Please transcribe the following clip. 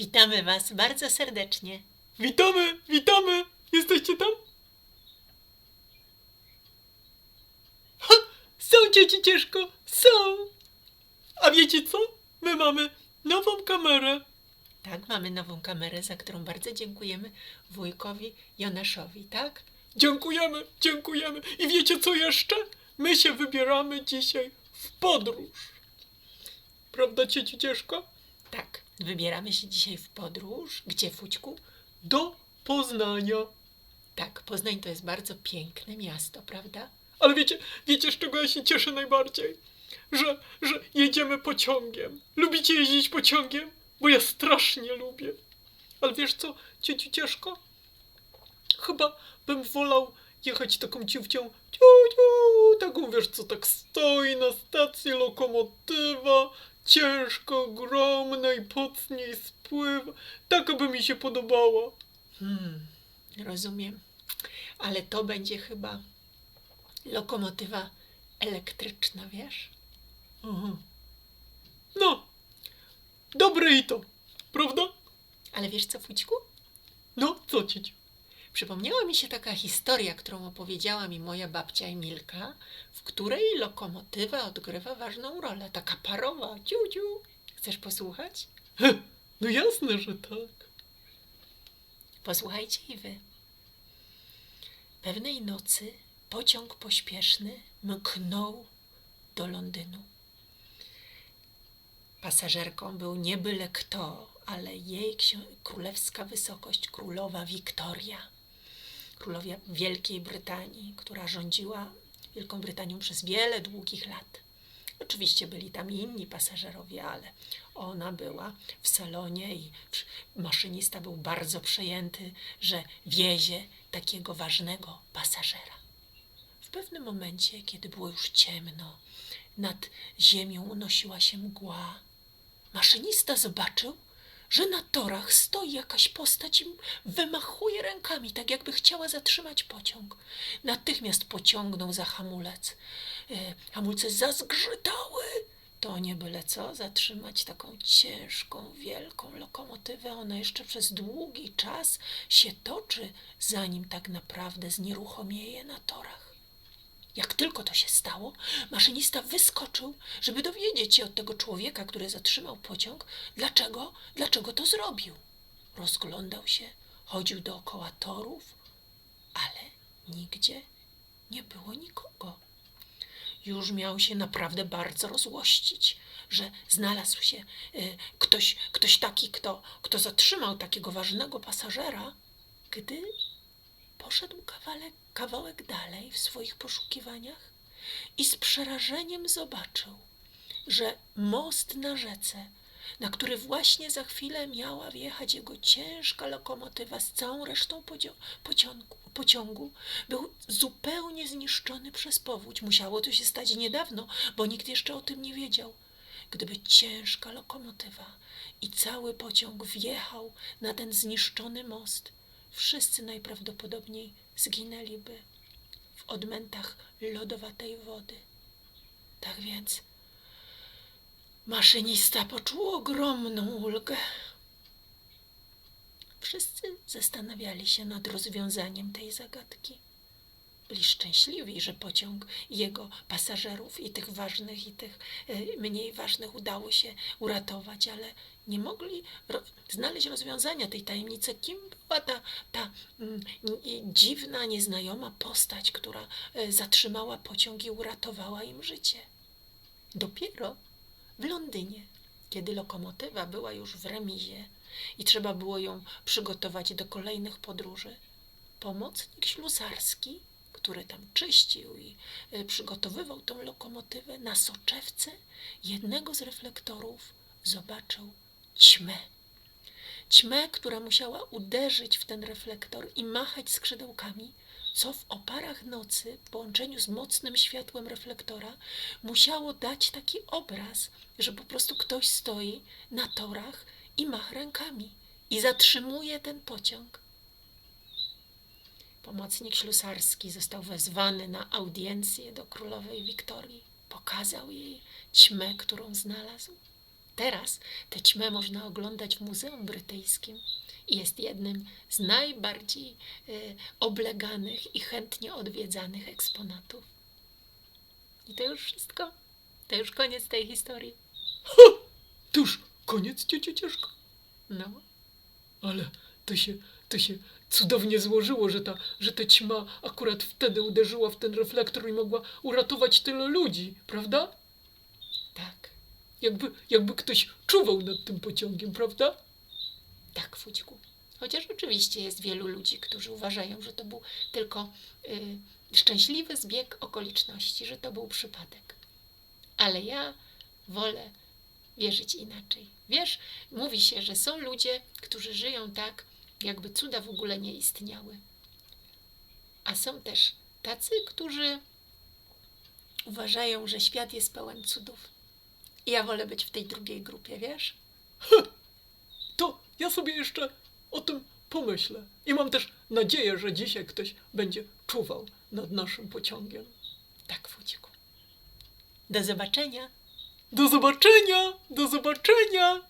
Witamy Was bardzo serdecznie. Witamy, witamy! Jesteście tam? Ha! Są dzieci ciężko, są! A wiecie co? My mamy nową kamerę. Tak, mamy nową kamerę, za którą bardzo dziękujemy wujkowi Jonaszowi, tak? Dziękujemy, dziękujemy. I wiecie co jeszcze? My się wybieramy dzisiaj w podróż. Prawda, cieci ciężko? Tak, wybieramy się dzisiaj w podróż. Gdzie, Fućku? Do Poznania. Tak, Poznań to jest bardzo piękne miasto, prawda? Ale wiecie, wiecie z czego ja się cieszę najbardziej? Że, że jedziemy pociągiem. Lubicie jeździć pociągiem? Bo ja strasznie lubię. Ale wiesz co, cieciu ciężko? Chyba bym wolał jechać taką ciucią, ciu, ciu, taką wiesz co, tak stoi na stacji lokomotywa, ciężko, ogromna i pod niej spływa. Taka by mi się podobała. Hmm, rozumiem. Ale to będzie chyba lokomotywa elektryczna, wiesz? Aha. No, dobre i to, prawda? Ale wiesz co, Fućku? No, co cieciu? Przypomniała mi się taka historia, którą opowiedziała mi moja babcia Emilka, w której lokomotywa odgrywa ważną rolę, taka parowa, ciu, ciu. Chcesz posłuchać? No jasne, że tak. Posłuchajcie i wy. Pewnej nocy pociąg pośpieszny mknął do Londynu. Pasażerką był nie byle kto, ale jej królewska wysokość, królowa Wiktoria, królowa Wielkiej Brytanii, która rządziła Wielką Brytanią przez wiele długich lat. Oczywiście byli tam inni pasażerowie, ale ona była w salonie i maszynista był bardzo przejęty, że wiezie takiego ważnego pasażera. W pewnym momencie, kiedy było już ciemno, nad ziemią unosiła się mgła. Maszynista zobaczył, że na torach stoi jakaś postać i wymachuje rękami, tak jakby chciała zatrzymać pociąg. Natychmiast pociągnął za hamulec. E, Hamulce zazgrzytały. To nie byle co zatrzymać taką ciężką, wielką lokomotywę. Ona jeszcze przez długi czas się toczy, zanim tak naprawdę znieruchomieje na torach. Jak tylko to się stało, maszynista wyskoczył, żeby dowiedzieć się od tego człowieka, który zatrzymał pociąg, dlaczego, dlaczego to zrobił. Rozglądał się, chodził dookoła torów, ale nigdzie nie było nikogo. Już miał się naprawdę bardzo rozłościć, że znalazł się y, ktoś, ktoś taki, kto, kto zatrzymał takiego ważnego pasażera, gdy poszedł kawałek, kawałek dalej w swoich poszukiwaniach i z przerażeniem zobaczył, że most na rzece, na który właśnie za chwilę miała wjechać jego ciężka lokomotywa z całą resztą pociągu, pociągu, był zupełnie zniszczony przez powódź. Musiało to się stać niedawno, bo nikt jeszcze o tym nie wiedział. Gdyby ciężka lokomotywa i cały pociąg wjechał na ten zniszczony most, wszyscy najprawdopodobniej zginęliby w odmętach lodowatej wody. Tak więc maszynista poczuł ogromną ulgę. Wszyscy zastanawiali się nad rozwiązaniem tej zagadki. Byli szczęśliwi, że pociąg jego pasażerów, i tych ważnych, i tych e, mniej ważnych udało się uratować, ale nie mogli ro- znaleźć rozwiązania tej tajemnicy, kim była ta, ta mm, dziwna, nieznajoma postać, która e, zatrzymała pociąg i uratowała im życie. Dopiero w Londynie, kiedy lokomotywa była już w remizie i trzeba było ją przygotować do kolejnych podróży, pomocnik ślusarski, który tam czyścił i e, przygotowywał tą lokomotywę, na soczewce jednego z reflektorów zobaczył ćmę. Ćmę, która musiała uderzyć w ten reflektor i machać skrzydełkami, co w oparach nocy, w połączeniu z mocnym światłem reflektora, musiało dać taki obraz, że po prostu ktoś stoi na torach i macha rękami i zatrzymuje ten pociąg. Pomocnik ślusarski został wezwany na audiencję do królowej Wiktorii. Pokazał jej ćmę, którą znalazł. teraz tę ćmę można oglądać w Muzeum Brytyjskim. i Jest jednym z najbardziej e, obleganych i chętnie odwiedzanych eksponatów. I to już wszystko. To już koniec tej historii. To już koniec, ciociu Cieszko? No, Ale to się, to się cudownie złożyło, że ta, że ta ćma akurat wtedy uderzyła w ten reflektor i mogła uratować tyle ludzi, prawda? tak, Jakby, jakby ktoś czuwał nad tym pociągiem, prawda? tak, Fućku. Chociaż oczywiście jest wielu ludzi, którzy uważają, że to był tylko y, szczęśliwy zbieg okoliczności, że to był przypadek. Ale ja wolę wierzyć inaczej. Wiesz, mówi się, że są ludzie, którzy żyją tak, jakby cuda w ogóle nie istniały. A są też tacy, którzy uważają, że świat jest pełen cudów. I ja wolę być w tej drugiej grupie, wiesz? To ja sobie jeszcze o tym pomyślę. I mam też nadzieję, że dzisiaj ktoś będzie czuwał nad naszym pociągiem. Tak, Fućku. Do zobaczenia. Do zobaczenia! Do zobaczenia!